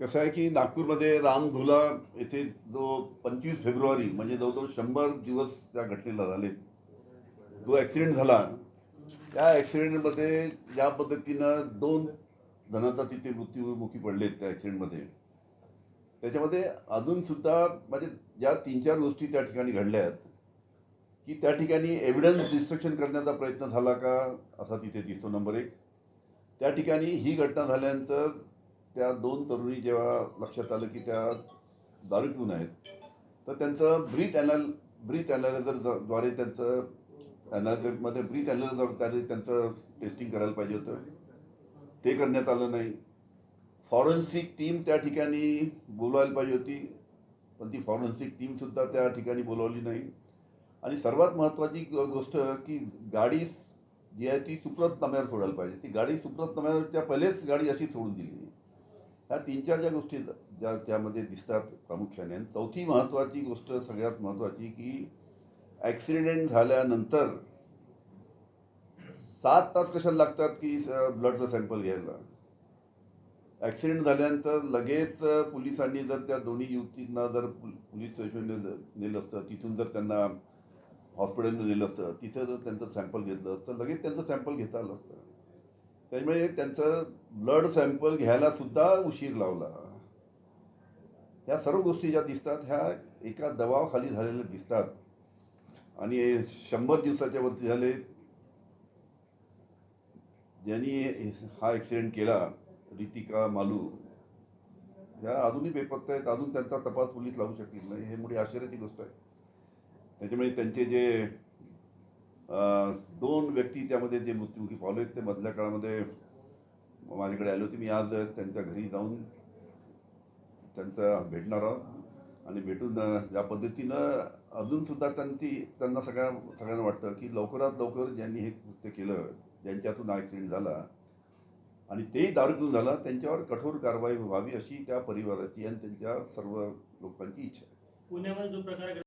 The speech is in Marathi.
कसं आहे की नागपूरमध्ये रामधुला येथे जो पंचवीस फेब्रुवारी म्हणजे जवळजवळ शंभर दिवस त्या घटनेला झाले. जो ॲक्सिडेंट झाला त्या ॲक्सिडेंटमध्ये ज्या पद्धतीनं दोन जणांचा तिथे मृत्यूमुखी पडलेत त्या ॲक्सिडेंटमध्ये त्याच्यामध्ये अजूनसुद्धा म्हणजे ज्या तीन चार गोष्टी त्या ठिकाणी घडल्या आहेत की त्या ठिकाणी एव्हिडन्स डिस्ट्रक्शन करण्याचा प्रयत्न झाला का असा तिथे दिसतो नंबर एक. त्या ठिकाणी ही घटना झाल्यानंतर त्या दोन तरुणी जेव्हा लक्षात आलं की त्या दारू पिऊन आहेत तर त्यांचं ब्रीथ ॲनाल ब्रीथ ॲनालायझरद्वारे त्यांचं ॲनालायझरमध्ये ब्रीथ ॲनालायझर त्यांचं टेस्टिंग करायला पाहिजे होतं. ते करण्यात आलं नाही. फॉरेन्सिक टीम त्या ठिकाणी बोलवायला पाहिजे होती पण ती फॉरेन्सिक टीमसुद्धा त्या ठिकाणी बोलवली नाही. आणि सर्वात महत्त्वाची गोष्ट की गाडी जी आहे ती सुप्रत सुप्रतनाम्यावर सोडायला पाहिजे. ती गाडी सुप्रतनाम्यावरच्या पहिलेच गाडी अशी सोडून दिली. ह्या तीन चार ज्या गोष्टी ज्या त्यामध्ये दिसतात प्रामुख्याने. चौथी महत्त्वाची गोष्ट सगळ्यात महत्त्वाची की ॲक्सिडेंट झाल्यानंतर सात तास कशाला लागतात की ब्लडचं सॅम्पल घ्यायला? ॲक्सिडेंट झाल्यानंतर लगेच पोलिसांनी जर त्या दोन्ही युवतींना जर पोलीस स्टेशनने नेलं असतं तिथून जर त्यांना हॉस्पिटलने नेलं असतं तिथं जर त्यांचं सॅम्पल घेतलं असतं लगेच त्यांचं सॅम्पल घेता आलं असतं. त्यामुळे त्यांचं ब्लड सॅम्पल घ्यायला सुद्धा उशीर लावला. ह्या सर्व गोष्टी ज्या दिसतात ह्या एका दबावाखाली झालेल्या दिसतात. आणि शंभर दिवसाच्या वरती झाले. ज्यांनी हा ॲक्सिडेंट केला रितिका मालू ह्या अजूनही बेपत्ता आहेत. अजून त्यांचा तपास पोलीस लावू शकतील नाही. हे मोठी आश्चर्याची गोष्ट आहे. त्याच्यामुळे त्यांचे जे दोन व्यक्ती त्यामध्ये जे मृत्युमुखी पावले ते मधल्या काळामध्ये माझ्याकडे आले होते. मी आज त्यांच्या घरी जाऊन त्यांचा भेटणार आहोत. आणि भेटून ज्या पद्धतीनं अजूनसुद्धा त्यांची त्यांना सगळ्या सगळ्यांना वाटतं की लवकरात लवकर ज्यांनी हे कृत्य केलं ज्यांच्यातून ॲक्सिडेंट झाला आणि तेही दारू झाला त्यांच्यावर कठोर कारवाई व्हावी अशी त्या परिवाराची आणि त्यांच्या सर्व लोकांची इच्छा आहे. पुण्यामध्ये जो प्रकार